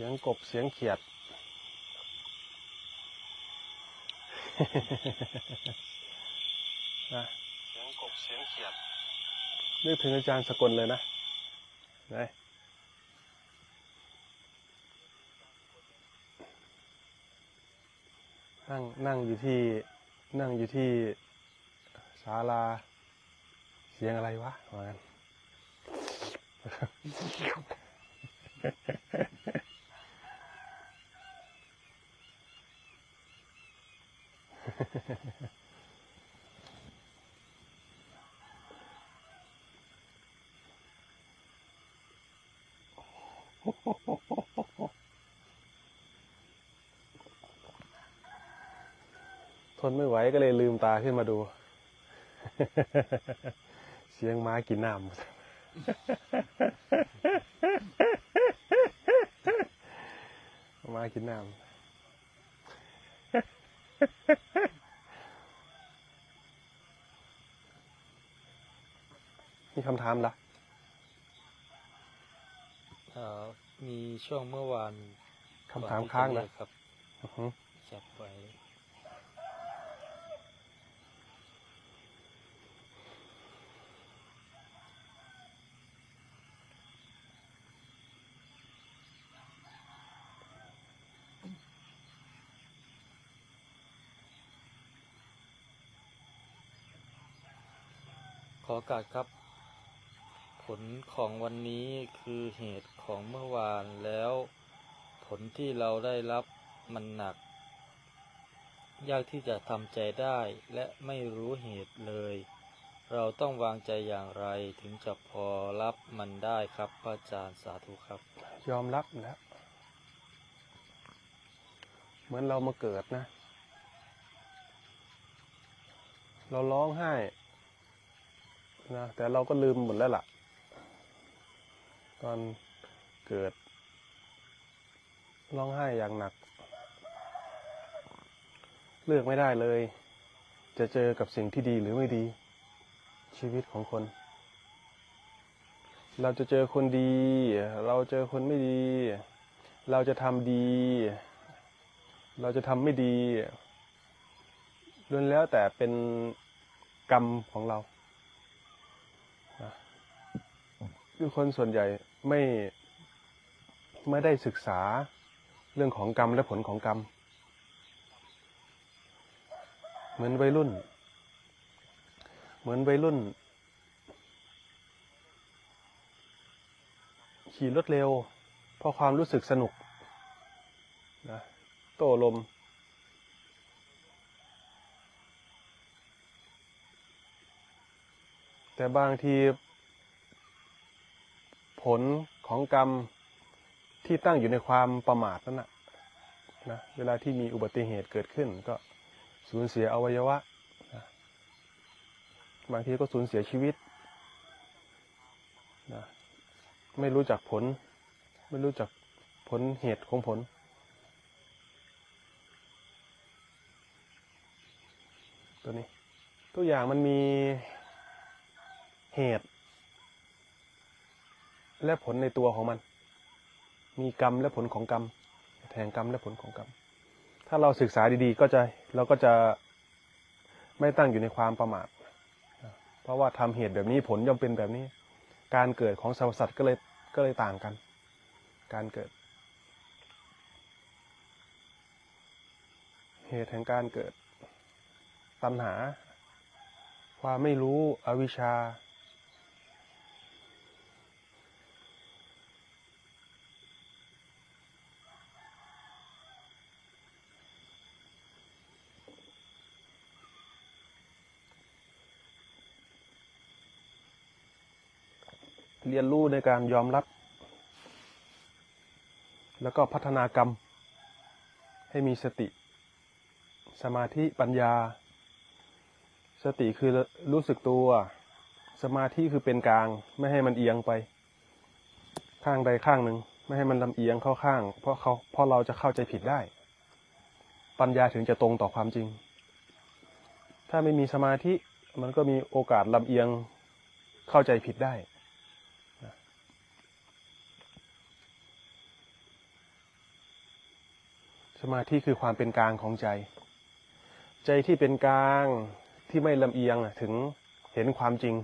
สียงกบเสียงเขียด นะเสียงกบเสียงเขียดนึกถึงอาจารย์สกลเลยนะไหนนั่งนั่งอยู่ที่นั่งอยู่ที่ศาลา เสียงอะไรวะว่างั้น ทนไม่ไหวก็เลยลืมตาขึ้นมาดู เสียงม้ากินน้ำม้ากินน้ำ มีคำถามละเอ่อมีช่วงเมื่อวานคำถามค้างก่นะอนที่จะเรียกครับอือฮึจับไว้ ขอกาสครับ ผลของวันนี้คือเหตุของเมื่อวานแล้ว ผลที่เราได้รับมันหนัก ยากที่จะทำใจได้และไม่รู้เหตุเลย เราต้องวางใจอย่างไรถึงจะพอรับมันได้ครับพระอาจารย์สาธุครับ ยอมรับแล้ว เหมือนเรามาเกิดนะ เราร้องไห้ นะแต่เราก็ลืมหมดแล้วล่ะ ตอนเกิดร้องไห้อย่างหนัก เลือกไม่ได้เลย จะเจอกับสิ่งที่ดีหรือไม่ดี ชีวิตของคน เราจะเจอคนดี เราเจอคนไม่ดี เราจะทำดี เราจะทำไม่ดีล้วนแล้วแต่เป็นกรรมของเรานะ คือคนส่วนใหญ่ไม่ไม่ได้ศึกษาเรื่องของกรรมและผลของกรรม เหมือนวัยรุ่น เหมือนวัยรุ่น ขี่รถเร็ว เพราะความรู้สึกสนุกนะโต้ลม แต่บางที ลของกรรมที่ตั้งอยู่ในความประมาทนั่นนะนะเวลาที่มีอุบัติเหตุเกิดขึ้น ก็สูญเสียอวัยวะนะบางทีก็สูญเสียชีวิตนะไม่รู้จักผล ไม่รู้จักผลเหตุของผล ตัวนี้ ตัวอย่างมันมีเหตุ และผลในตัวของมัน มีกรรมและผลของกรรม แทงกรรมและผลของกรรม ถ้าเราศึกษาดีๆ ก็จะเราก็จะไม่ตั้งอยู่ในความประมาท เพราะว่าทำเหตุแบบนี้ผลย่อมเป็นแบบนี้ การเกิดของสรรพสัตว์ก็เลยก็เลยต่างกัน การเกิด เหตุแห่งการเกิด ตัณหา ความไม่รู้ อวิชชา เรียนรู้ในการยอมรับ แล้วก็พัฒนากรรม ให้มีสติ สมาธิปัญญา สติคือรู้สึกตัว สมาธิคือเป็นกลาง ไม่ให้มันเอียงไป ข้างใดข้างหนึ่ง ไม่ให้มันลำเอียงเข้าข้าง เพราะเขาเพราะเราจะเข้าใจผิดได้ ปัญญาถึงจะตรงต่อความจริง ถ้าไม่มีสมาธิมันก็มีโอกาสลำเอียงเข้าใจผิดได้ สมาธิคือความเป็นกลางของใจ ใจที่เป็นกลางที่ไม่ลำเอียงถึงเห็นความจริง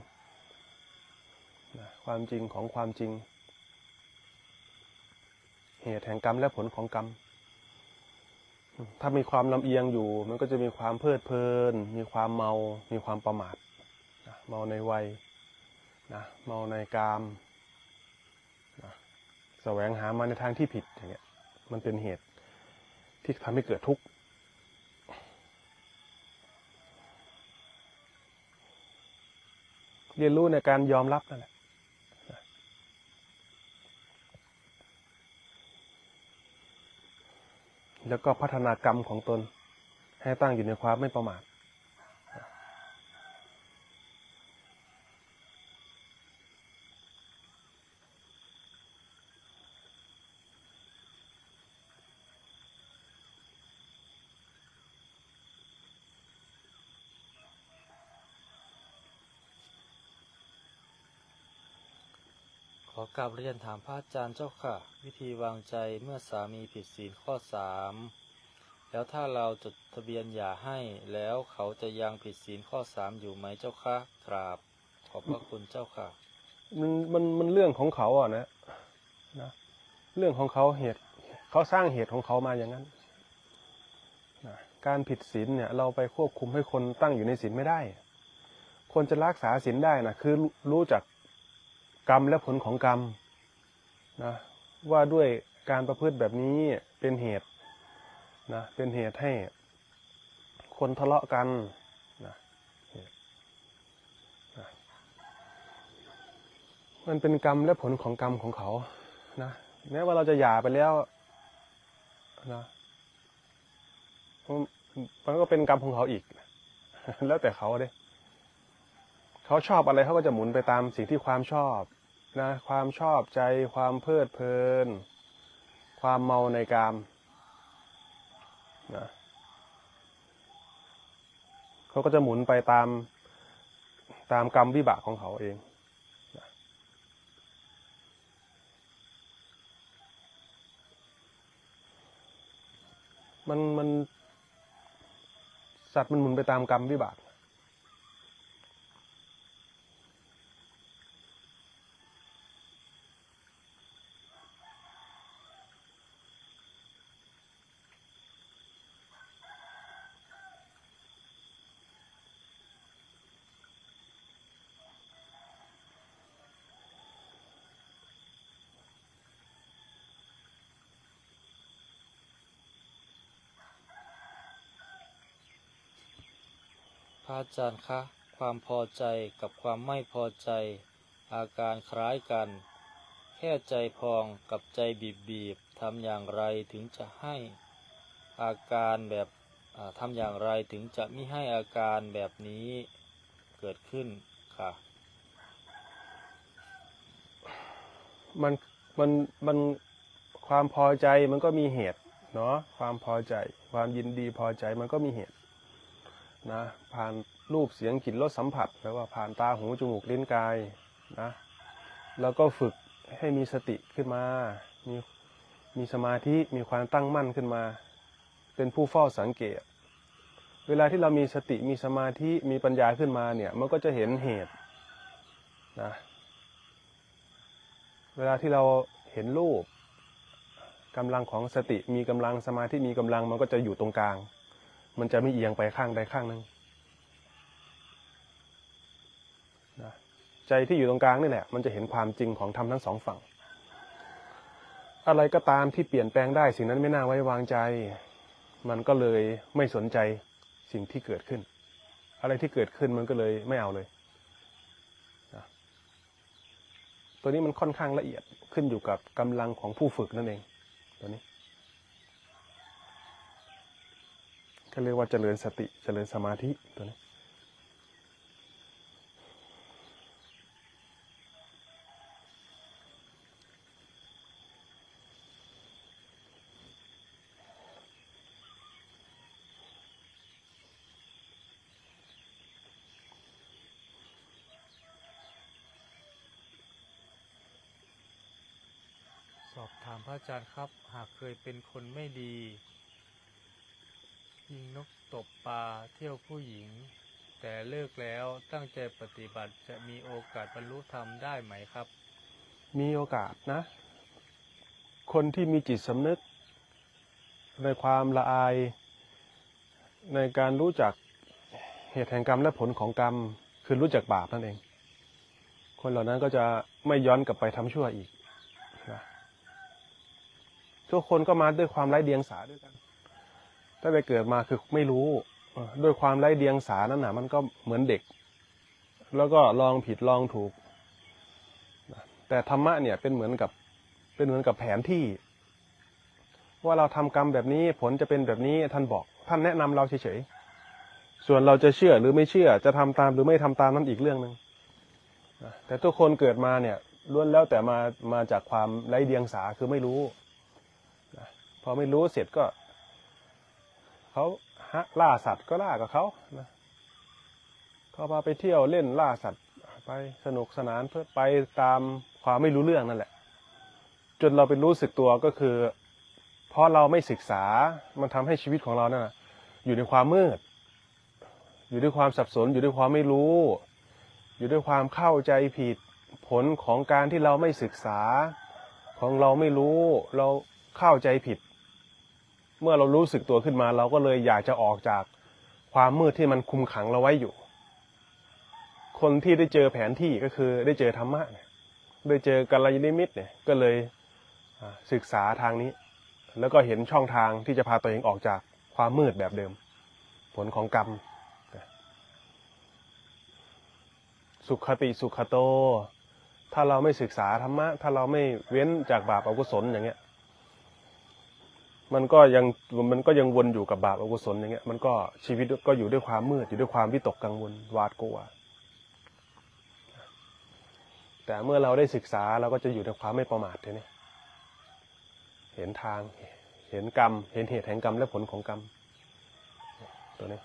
ความจริงของความจริง เหตุแห่งกรรมและผลของกรรม ถ้ามีความลำเอียงอยู่ มันก็จะมีความเพลิดเพลิน มีความเมา มีความประมาทเมาในวัยนะเมาในกามนะแสวงหามาในทางที่ผิดอย่างเงี้ยมันเป็นเหตุ ที่ทำให้เกิดทุกข์เรียนรู้ในการยอมรับนั่นแหละแล้วก็พัฒนากรรมของตน ให้ตั้งอยู่ในความไม่ประมาท กราบเรียนถามพระอาจารย์เจ้าค่ะ วิธีวางใจเมื่อสามีผิดศีลข้อสามแล้วถ้าเราจดทะเบียนหย่าให้แล้วเขาจะยังผิดศีลข้อสามอยู่ไหมเจ้าค่ะกราบ ขอบพระคุณเจ้าค่ะ มันมันมันเรื่องของเขาอะนะนะเรื่องของเขาเหตุเขาสร้างเหตุของเขามาอย่างนั้นนะการผิดศีลเนี่ย เราไปควบคุมให้คนตั้งอยู่ในศีลไม่ได้ คนจะรักษาศีลได้นะคือรู้รู้จัก กรรมและผลของกรรมนะว่าด้วยการประพฤติแบบนี้เป็นเหตุนะเป็นเหตุให้คนทะเลาะกันนะมันเป็นกรรมและผลของกรรมของเขานะแม้ว่าเราจะหย่าไปแล้วนะมันก็เป็นกรรมของเขาอีก แล้วแต่เขาเด้เขาชอบอะไรเขาก็จะหมุนไปตามสิ่งที่ความชอบ นะความชอบใจความเพลิดเพลิน ความเมาในกามนะเขาก็จะหมุนไปตามตามกรรมวิบากของเขาเองมันมันสัตว์มันหมุนไปตามกรรมวิบาก พระอาจารย์คะ ความพอใจกับความไม่พอใจ อาการคล้ายกัน แค่ใจพองกับใจบีบบีบทำอย่างไรถึงจะให้ อาการแบบอ่าทำอย่างไรถึงจะไม่ให้อาการแบบนี้เกิดขึ้นค่ะ มันมันมันความพอใจมันก็มีเหตุเนาะความพอใจ ความยินดีพอใจมันก็มีเหตุ นะผ่านรูปเสียงกลิ่นรสสัมผัสแปลว่าผ่านตาหูจมูกลิ้นกายนะแล้วก็ฝึกให้มีสติขึ้นมา มีมีสมาธิมีความตั้งมั่นขึ้นมา เป็นผู้เฝ้าสังเกต เวลาที่เรามีสติมีสมาธิมีปัญญาขึ้นมาเนี่ยมันก็จะเห็นเหตุนะเวลาที่เราเห็นรูปกำลังของสติมีกำลังสมาธิมีกำลังมันก็จะอยู่ตรงกลาง มันจะไม่เอียงไปข้างใดข้างหนึ่งนะใจที่อยู่ตรงกลางนี่แหละ มันจะเห็นความจริงของธรรมทั้งสองฝั่ง อะไรก็ตามที่เปลี่ยนแปลงได้สิ่งนั้นไม่น่าไว้วางใจ มันก็เลยไม่สนใจสิ่งที่เกิดขึ้น อะไรที่เกิดขึ้นมันก็เลยไม่เอาเลยตัวนี้มันค่อนข้างละเอียดขึ้นอยู่กับกำลังของผู้ฝึกนั่นเอง ตัวนี้ ก็เรียกว่าเจริญสติเจริญสมาธิตัวนี้สอบถามพระอาจารย์ครับ หากเคยเป็นคนไม่ดี ยิงนกตบปลาเที่ยวผู้หญิง แต่เลิกแล้วตั้งใจปฏิบัติจะมีโอกาสบรรลุธรรมได้ไหมครับ มีโอกาสนะ คนที่มีจิตสำนึก ในความละอายในการรู้จักเหตุแห่งกรรมและผลของกรรม คือรู้จักบาปนั่นเอง คนเหล่านั้นก็จะไม่ย้อนกลับไปทำชั่วอีกนะทุกคนก็มาด้วยความไร้เดียงสาด้วยกัน ตั้งแต่เกิดมาคือไม่รู้ ด้วยความไร้เดียงสานั่นนะมันก็เหมือนเด็ก แล้วก็ลองผิดลองถูก แต่ธรรมะเนี่ยเป็นเหมือนกับเป็นเหมือนกับแผนที่ ว่าเราทำกรรมแบบนี้ผลจะเป็นแบบนี้ท่านบอกท่านแนะนำเราเฉยๆส่วนเราจะเชื่อหรือไม่เชื่อจะทำตามหรือไม่ทำตามนั้นอีกเรื่องหนึ่งแต่ทุกคนเกิดมาเนี่ยล้วนแล้วแต่มามาจากความไร้เดียงสาคือไม่รู้พอไม่รู้เสร็จก็ เขาล่าสัตว์ก็ล่ากับเขานะเขาพาไปเที่ยวเล่นล่าสัตว์ไปสนุกสนานเพื่อไปตามความไม่รู้เรื่องนั่นแหละ จนเราไปรู้สึกตัวก็คือ เพราะเราไม่ศึกษามันทำให้ชีวิตของเรานะ่ะอยู่ในความมืด อยู่ด้วยความสับสน อยู่ด้วยความไม่รู้ อยู่ด้วยความเข้าใจผิดผลของการที่เราไม่ศึกษา ของเราไม่รู้ เราเข้าใจผิด เมื่อเรารู้สึกตัวขึ้นมา เราก็เลยอยากจะออกจากความมืดที่มันคุมขังเราไว้อยู่ คนที่ได้เจอแผนที่ก็คือได้เจอธรรมะเนี่ยได้เจอกัลยาณมิตรเนี่ยก็เลยศึกษาทางนี้ แล้วก็เห็นช่องทางที่จะพาตัวเองออกจากความมืดแบบเดิม ผลของกรรม สุขติสุขโต ถ้าเราไม่ศึกษาธรรมะ ถ้าเราไม่เว้นจากบาปอกุศลอย่างเงี้ย มันก็ยังมันก็ยังวนอยู่กับบาปอกุศลอย่างเงี้ยมันก็ชีวิตก็อยู่ด้วยความมืดอยู่ด้วยความวิตกกังวลหวาดกลัว แต่เมื่อเราได้ศึกษาเราก็จะอยู่ในความไม่ประมาททีนี้เห็นทางเห็นกรรม เห็นเหตุแห่งกรรมและผลของกรรมตัวนี้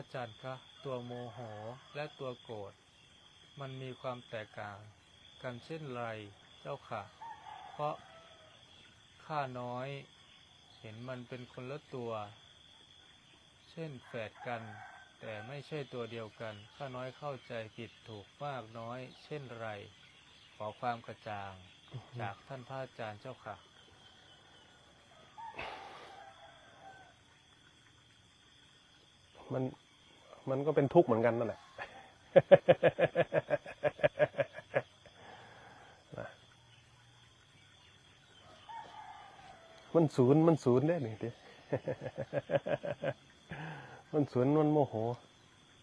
ระอาจารย์คะตัวโมโหและตัวโกรธมันมีความแตกต่างกันเช่นไรเจ้าค่ะ เพราะข้าน้อยเห็นมันเป็นคนละตัว เช่นแฝดกัน แต่ไม่ใช่ตัวเดียวกันข้าน้อยเข้าใจผิดถูกมากน้อย เช่นไร ขอความกระจ่าง จากท่านพระอาจารย์เจ้าค่ะ มัน มันก็เป็นทุกข์เหมือนกันนั่นแหละมันศูนย์มันศูนย์ได้หนึ่งทีมันศูนย์มันโมโห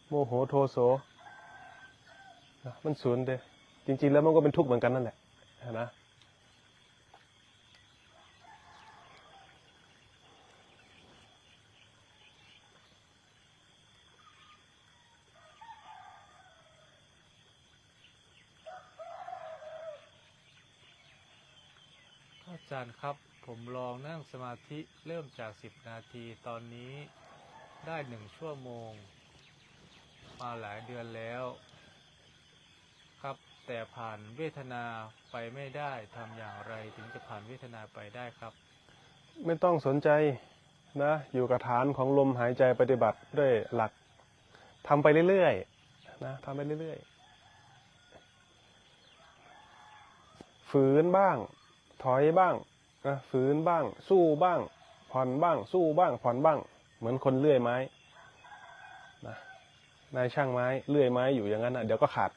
โมโหโทโสมันศูนย์เด้จริง ๆ แล้วมันก็เป็นทุกข์เหมือนกันนั่นแหละนะ อารย์ครับ ผมลองนั่งสมาธิเริ่มจากสิบนาทีตอนนี้ได้หนึ่งชั่วโมง มาหลายเดือนแล้ว ครับ แต่ผ่านเวทนาไปไม่ได้ทำอย่างไรถึงจะผ่านเวทนาไปได้ครับ ไม่ต้องสนใจนะ อยู่กับฐานของลมหายใจปฏิบัติด้วยหลักทำไปเรื่อยๆนะทำไปเรื่อยๆฝืนบ้าง ถอยบ้างนะฝืนบ้าง สู้บ้าง ผ่อนบ้าง สู้บ้าง ผ่อนบ้าง เหมือนคนเลื่อยไม้นะนายช่างไม้เลื่อยไม้อยู่อย่างนั้นนะเดี๋ยวก็ขาด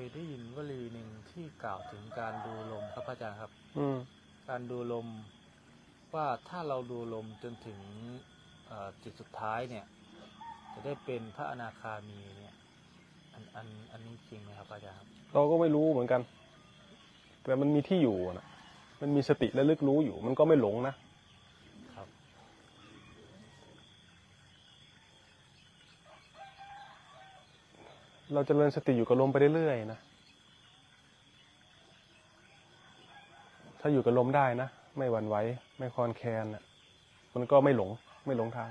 ยได้ยินวลีหนึ่งที่กล่าวถึงการดูลมครับพระอาจารย์ครับ อืมการดูลมว่าถ้าเราดูลมจนถึงเอ่อจุดสุดท้ายเนี่ย จะได้เป็นพระอนาคามีเนี่ย อันอันอันนี้จริงไหมครับพระอาจารย์ครับ เราก็ไม่รู้เหมือนกัน แต่มันมีที่อยู่นะมันมีสติและลึกรู้อยู่ มันก็ไม่หลงนะ ครับ เราจเจริญสติอยู่กับลมไปเรื่อยๆนะ ถ้าอยู่กับลมได้นะ ไม่หวั่นไหว ไม่คลอนแคลนนะมันก็ไม่หลง ไม่หลงทาง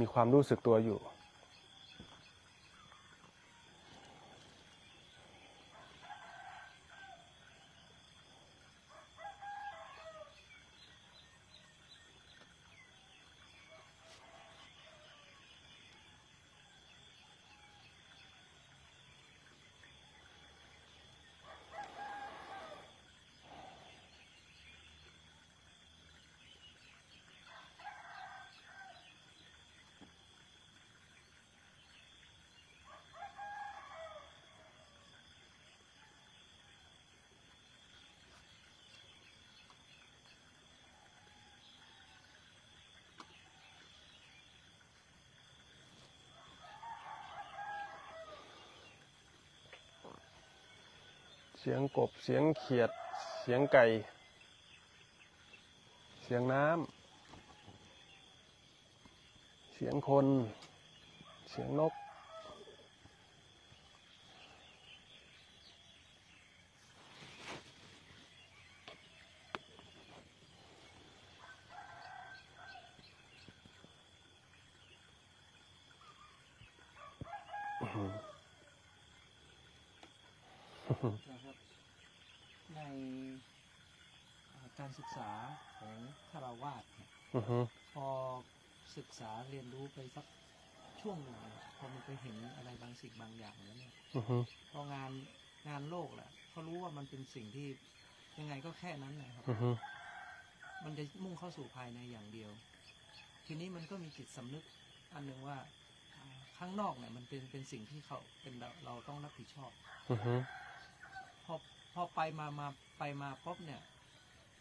มีความรู้สึกตัวอยู่ เสียงกบ เสียงเขียด เสียงไก่ เสียงน้ำ เสียงคน เสียงนก นะครับในเอ่อการศึกษาของคารวาสเนี่ยอือฮึพอศึกษาเรียนรู้ไปสักช่วงหนึ่งเนี่ยพอมันไปเห็นอะไรบางสิ่งบางอย่างแล้วเนี่ยอือฮึพองานงานโลกแหละเขารู้ว่ามันเป็นสิ่งที่ยังไงก็แค่นั้นแหละครับ อือฮึมันจะมุ่งเข้าสู่ภายในอย่างเดียว ทีนี้มันก็มีจิตสำนึกอันหนึ่งว่าอ่าข้างนอกเนี่ยมันเป็นเป็นสิ่งที่เขาเป็นเราเราต้องรับผิดชอบ อือฮึพอพอไปมามาไปมาปุ๊บเนี่ย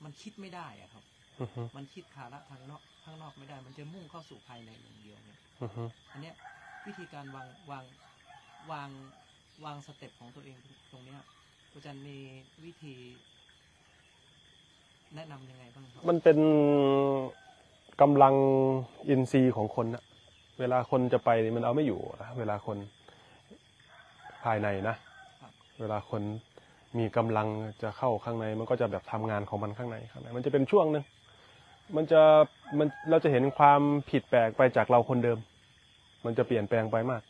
มันคิดไม่ได้อะครับอือฮึ มันคิดภาระทางนอกข้างนอกไม่ได้ มันจะมุ่งเข้าสู่ภายในอย่างเดียวเนี่ยอือฮึอันเนี้ยวิธีการวางวางวางวางสเต็ปของตัวเองตรงเนี้ยอาจารย์มีวิธี แนะนำยังไงบ้างครับมันเป็นกำลังอินทรีย์ของคนนะเวลาคนจะไปนี่มันเอาไม่อยู่นะเวลาคนภายในนะครับเวลาคนมีกำลังจะเข้าข้างในมันก็จะแบบทำงานของมันข้างในข้างใน มันจะเป็นช่วงหนึ่ง มันจะมันเราจะเห็นความผิดแปลกไปจากเราคนเดิม มันจะเปลี่ยนแปลงไปมาก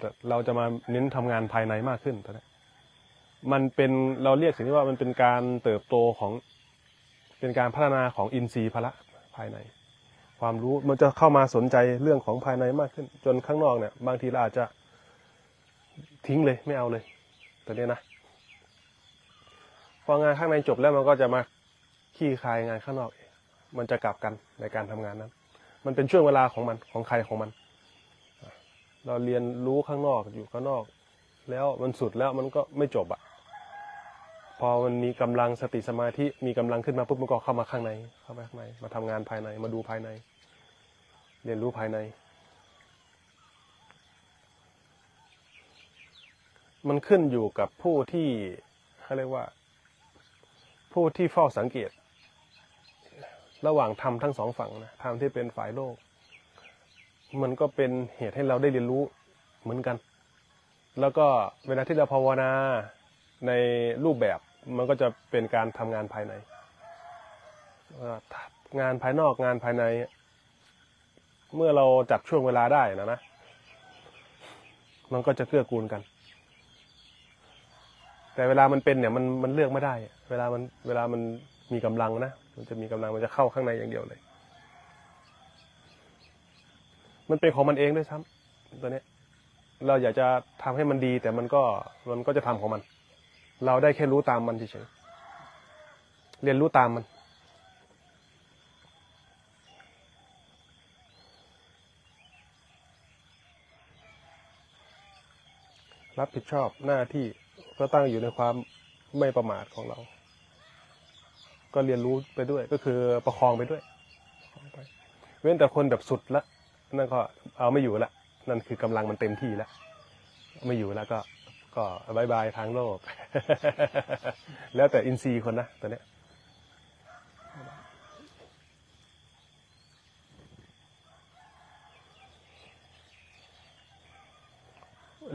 แต่เราจะมาเน้นทำงานภายในมากขึ้นตอนนี้มันเป็นเราเรียกสิ่งที่ว่ามันเป็นการเติบโตของเป็นการพัฒนาของอินทรีย์พละภายใน ความรู้มันจะเข้ามาสนใจเรื่องของภายในมากขึ้น จนข้างนอกเนี่ย บางทีเราอาจจะทิ้งเลยไม่เอาเลยตอนนี้นะพองานข้างในจบแล้วมันก็จะมาขี้คายงานข้างนอกเอง มันจะกลับกันในการทำงานนั้น มันเป็นช่วงเวลาของมันของใครของมัน เราเรียนรู้ข้างนอกอยู่ข้างนอก แล้วมันสุดแล้วมันก็ไม่จบอะพอมันมีกำลังสติสมาธิมีกำลังขึ้นมาปุ๊บมันก็เข้ามาข้างในเข้ามาข้างใน มาทำงานภายในมาดูภายใน เรียนรู้ภายใน มันขึ้นอยู่กับผู้ที่เขาเรียกว่า ผู้ที่เฝ้าสังเกต ระหว่างธรรมทั้งสองฝั่งนะธรรมที่เป็นฝ่ายโลก มันก็เป็นเหตุให้เราได้เรียนรู้เหมือนกัน แล้วก็เวลาที่เราภาวนาในรูปแบบมันก็จะเป็นการทำงานภายในงานภายนอกงานภายใน เมื่อเราจัดช่วงเวลาได้นะนะ มันก็จะเกื้อกูลกัน แต่เวลามันเป็นเนี่ยมันมันเลือกไม่ได้ เวลามันเวลามันมีกำลังนะ มันจะมีกำลังมันจะเข้าข้างในอย่างเดียวเลย มันเป็นของมันเองด้วยซ้ำตัวเนี้ย เราอยากจะทำให้มันดี แต่มันก็มันก็จะทำของมัน เราได้แค่รู้ตามมันเฉยๆเรียนรู้ตามมันรับผิดชอบหน้าที่ก็ตั้งอยู่ในความไม่ประมาทของเรา ก็เรียนรู้ไปด้วย ก็คือประคองไปด้วย เว้นแต่คนแบบสุดละนั่นก็เอาไม่อยู่ละนั่นคือกำลังมันเต็มที่แล้วไม่อยู่แล้วก็ก็บายบายทางโลก แล้วแต่อินทรีย์คนนะตัวเนี้ย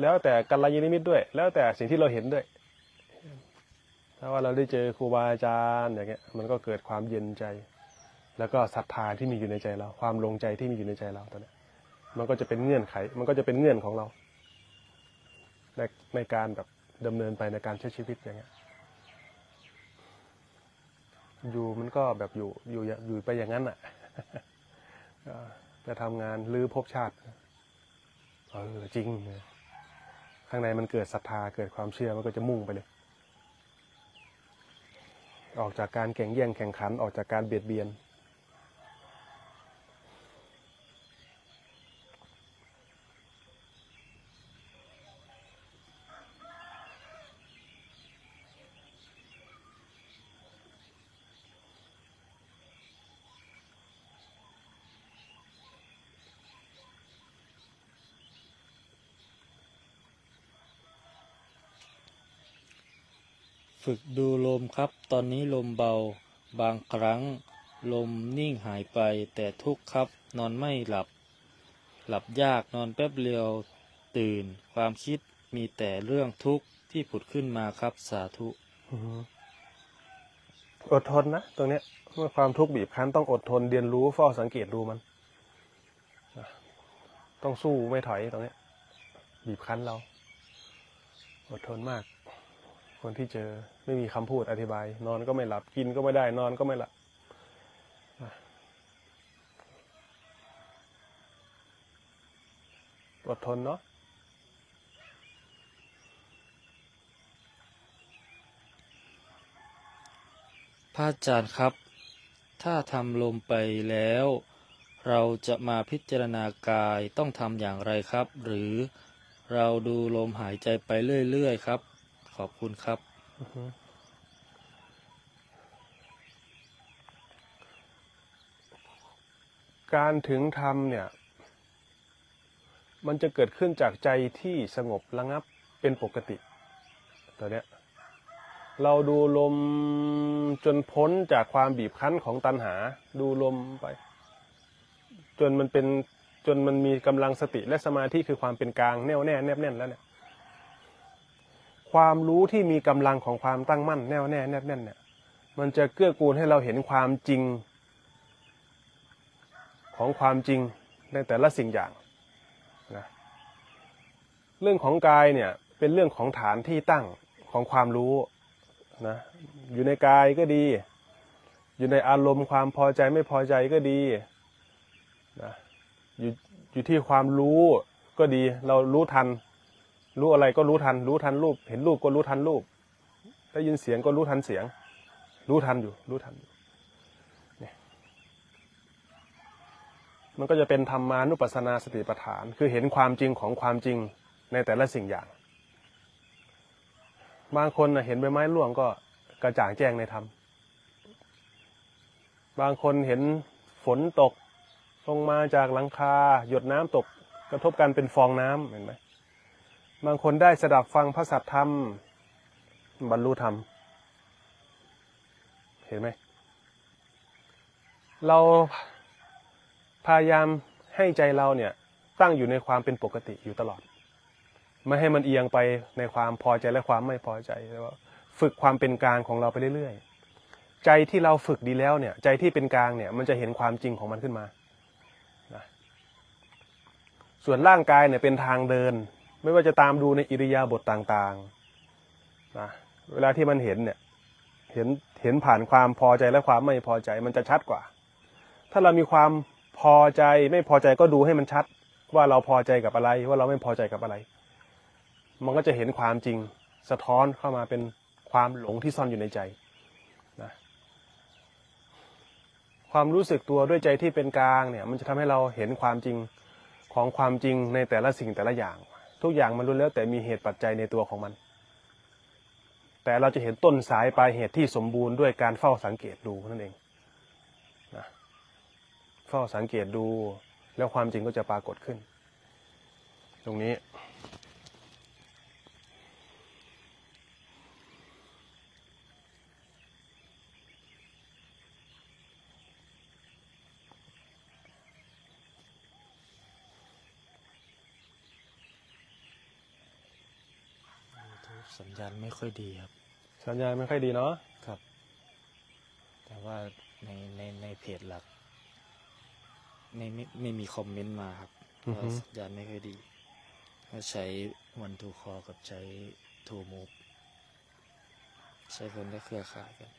แล้วแต่กัลยาณมิตรด้วย แล้วแต่สิ่งที่เราเห็นด้วย ถ้าว่าเราได้เจอครูบาอาจารย์อย่างเงี้ยมันก็เกิดความเย็นใจ แล้วก็ศรัทธาที่มีอยู่ในใจเรา ความลงใจที่มีอยู่ในใจเราตอนนี้มันก็จะเป็นเงื่อนไข มันก็จะเป็นเงื่อนของเรา ในในการแบบดำเนินไปในการใช้ชีวิตอย่างเงี้ยอยู่มันก็แบบอยู่อยู่อยู่ไปอย่างนั้นอะจะทำงานหรือภพชาติเออจริง ข้างในมันเกิดศรัทธาเกิดความเชื่อมันก็จะมุ่งไปเลย ออกจากการแข่งแย่งแข่งขันออกจากการเบียดเบียน ฝึกดูลมครับ ตอนนี้ลมเบา บางครั้ง ลมนิ่งหายไปแต่ทุกครับ นอนไม่หลับ หลับยากนอนแป๊บเดียว ตื่น ความคิดมีแต่เรื่องทุกข์ที่ผุดขึ้นมาครับสาธุอดทนนะตรงเนี้ยเมื่อความทุกข์บีบคั้นต้องอดทนเรียนรู้เฝ้าสังเกตดูมัน ต้องสู้ไม่ถอยตรงเนี้ยบีบคั้นเรา อดทนมาก คนที่เจอไม่มีคำพูดอธิบาย นอนก็ไม่หลับกินก็ไม่ได้ นอนก็ไม่หลับอดทนเนาะพระอาจารย์ครับ ถ้าทำลมไปแล้ว เราจะมาพิจารณากายต้องทำอย่างไรครับ หรือเราดูลมหายใจไปเรื่อย ๆ ครับ ขอบคุณครับการถึงธรรมเนี่ย มันจะเกิดขึ้นจากใจที่สงบระงับเป็นปกติตัวเนี้ยเราดูลมจนพ้นจากความบีบคั้นของตัณหา ดูลมไป จนมันเป็นจนมันมีกำลังสติและสมาธิคือความเป็นกลางแน่วแน่แนบแน่นแล้วเนี่ย ความรู้ที่มีกำลังของความตั้งมั่นแน่วแน่แนบแน่นเนี่ยมันจะเกื้อกูลให้เราเห็นความจริง ของความจริงในแต่ละสิ่งอย่างนะเรื่องของกายเนี่ยเป็นเรื่องของฐานที่ตั้งของความรู้นะอยู่ในกายก็ดี อยู่ในอารมณ์ความพอใจไม่พอใจก็ดีนะอยู่อยู่ที่ความรู้ก็ดีเรารู้ทัน รู้อะไรก็รู้ทัน รู้ทันรูป เห็นรูปก็รู้ทันรูป ได้ยินเสียงก็รู้ทันเสียง รู้ทันอยู่ รู้ทันอยู่มันก็จะเป็นธรรมานุปัสสนาสติปัฏฐาน คือเห็นความจริงของความจริงในแต่ละสิ่งอย่าง บางคนเห็นใบไม้ร่วงก็กระจ่างแจ้งในธรรม บางคนเห็นฝนตกลงมาจากหลังคา หยดน้ำตกกระทบกันเป็นฟองน้ำเห็นไหม บางคนได้สดับฟังพระสัทธรรม บรรลุธรรม เห็นไหม เราพยายามให้ใจเราเนี่ยตั้งอยู่ในความเป็นปกติอยู่ตลอด ไม่ให้มันเอียงไปในความพอใจและความไม่พอใจแล้วาฝึกความเป็นกลางของเราไปเรื่อยๆ ใจที่เราฝึกดีแล้วเนี่ย ใจที่เป็นกลางเนี่ย มันจะเห็นความจริงของมันขึ้นมาส่วนร่างกายเนี่ยเป็นทางเดิน ไม่ว่าจะตามดูในอิริยาบถต่างๆนะเวลาที่มันเห็นเนี่ยเห็นเห็นผ่านความพอใจและความไม่พอใจมันจะชัดกว่า ถ้าเรามีความพอใจไม่พอใจก็ดูให้มันชัด ว่าเราพอใจกับอะไร ว่าเราไม่พอใจกับอะไร มันก็จะเห็นความจริงสะท้อนเข้ามาเป็นความหลงที่ซ่อนอยู่ในใจนะความรู้สึกตัวด้วยใจที่เป็นกลางเนี่ย มันจะทำให้เราเห็นความจริงของความจริงในแต่ละสิ่งแต่ละอย่าง ทุกอย่างมันรู้แล้วแต่มีเหตุปัจจัยในตัวของมัน แต่เราจะเห็นต้นสายปลายเหตุที่สมบูรณ์ด้วยการเฝ้าสังเกตดูนั่นเองนะเฝ้าสังเกตดูแล้วความจริงก็จะปรากฏขึ้น ตรงนี้ สัญญาณไม่ค่อยดีครับ สัญญาณไม่ค่อยดีเนาะครับ แต่ว่าในในในเพจหลักไม่ไม่ไม่มีคอมเมนต์มาครับอือว่าฮึสัญญาณไม่ค่อยดีก็ใช้วันทูคอกับใช้ทูมูฟใช้คนละเครือข่ายกัน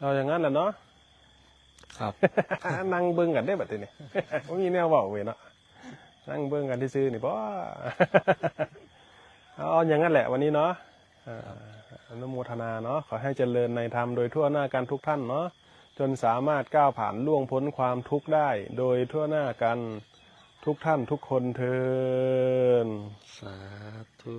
เอาอย่างนั้นแหละเนาะครับนั่งเบิ้งกันได้แบบนี้ไม่มีแนวเว่าเว้ยเนาะนั่งเบิ้งกันที่ซื้อนี่ป่เอาอย่างนั้นแหละ วันนี้เนาะอ่าอนุโมทนาเนาะขอให้เจริญในธรรมโดยทั่วหน้ากันทุกท่านเนาะจนสามารถก้าวผ่านล่วงพ้นความทุกข์ได้ โดยทั่วหน้ากันทุกท่านทุกคนเทินสาธุ